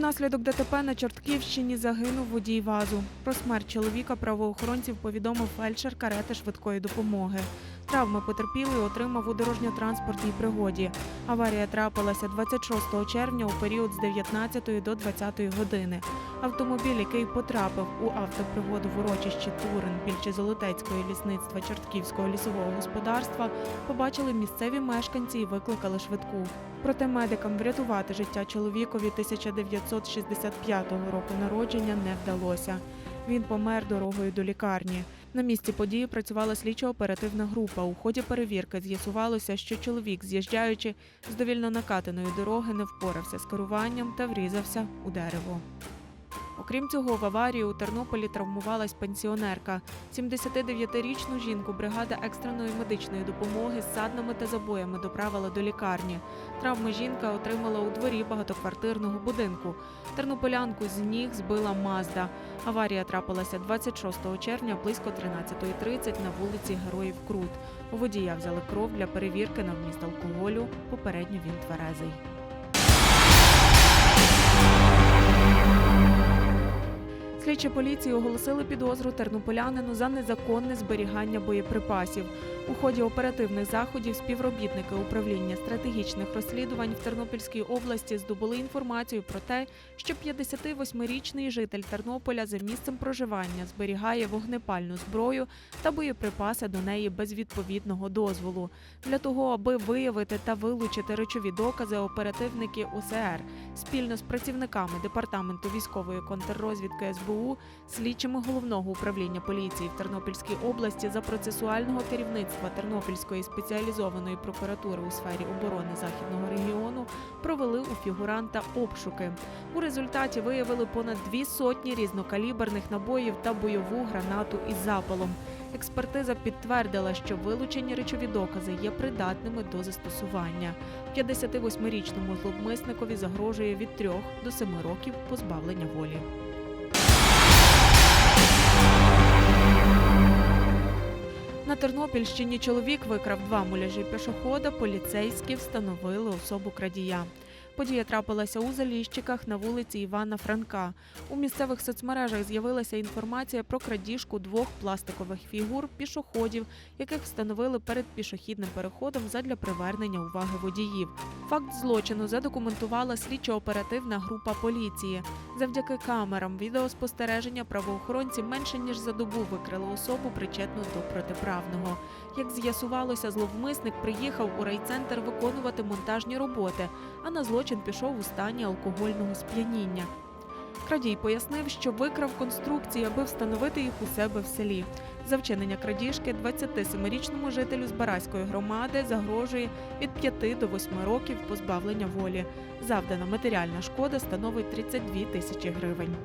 Внаслідок ДТП на Чортківщині загинув водій вазу. Про смерть чоловіка правоохоронців повідомив фельдшер карети швидкої допомоги. Травми потерпілий отримав у дорожньо-транспортній пригоді. Аварія трапилася 26 червня у період з 19 до 20 години. Автомобіль, який потрапив у автопригоду в урочищі Турин біля Золотецької лісництва Чортківського лісового господарства, побачили місцеві мешканці і викликали швидку. Проте медикам врятувати життя чоловікові 1965 року народження не вдалося. Він помер дорогою до лікарні. На місці події працювала слідчо-оперативна група. У ході перевірки з'ясувалося, що чоловік, з'їжджаючи з довільно накатаної дороги, не впорався з керуванням та врізався у дерево. Окрім цього, в аварії у Тернополі травмувалась пенсіонерка. 79-річну жінку бригада екстреної медичної допомоги з саднами та забоями доправила до лікарні. Травми жінка отримала у дворі багатоквартирного будинку. Тернополянку з ніг збила Мазда. Аварія трапилася 26 червня близько 13.30 на вулиці Героїв Крут. У водія взяли кров для перевірки на вміст алкоголю. Попередньо він тверезий. Слідчі поліції оголосили підозру тернополянину за незаконне зберігання боєприпасів. У ході оперативних заходів співробітники управління стратегічних розслідувань в Тернопільській області здобули інформацію про те, що 58-річний житель Тернополя за місцем проживання зберігає вогнепальну зброю та боєприпаси до неї без відповідного дозволу. Для того, аби виявити та вилучити речові докази, оперативники УСР спільно з працівниками департаменту військової контррозвідки СБУ, слідчими головного управління поліції в Тернопільській області за процесуального керівництва Тернопільської спеціалізованої прокуратури у сфері оборони західного регіону провели у фігуранта обшуки. У результаті виявили понад дві сотні різнокаліберних набоїв та бойову гранату із запалом. Експертиза підтвердила, що вилучені речові докази є придатними до застосування. 58-річному зловмисникові загрожує від 3 до 7 років позбавлення волі. Тернопільщині чоловік викрав два муляжі пішохода. Поліцейські встановили особу крадія. Подія трапилася у Заліщиках на вулиці Івана Франка. У місцевих соцмережах з'явилася інформація про крадіжку двох пластикових фігур пішоходів, яких встановили перед пішохідним переходом задля привернення уваги водіїв. Факт злочину задокументувала слідчо-оперативна група поліції. Завдяки камерам відеоспостереження правоохоронці менше ніж за добу викрили особу, причетну до протиправного. Як з'ясувалося, зловмисник приїхав у райцентр виконувати монтажні роботи, а на злочин пішов у стані алкогольного сп'яніння. Крадій пояснив, що викрав конструкції, аби встановити їх у себе в селі. За вчинення крадіжки 27-річному жителю Збаразької громади загрожує від 5 до 8 років позбавлення волі. Завдана матеріальна шкода становить 32 тисячі гривень.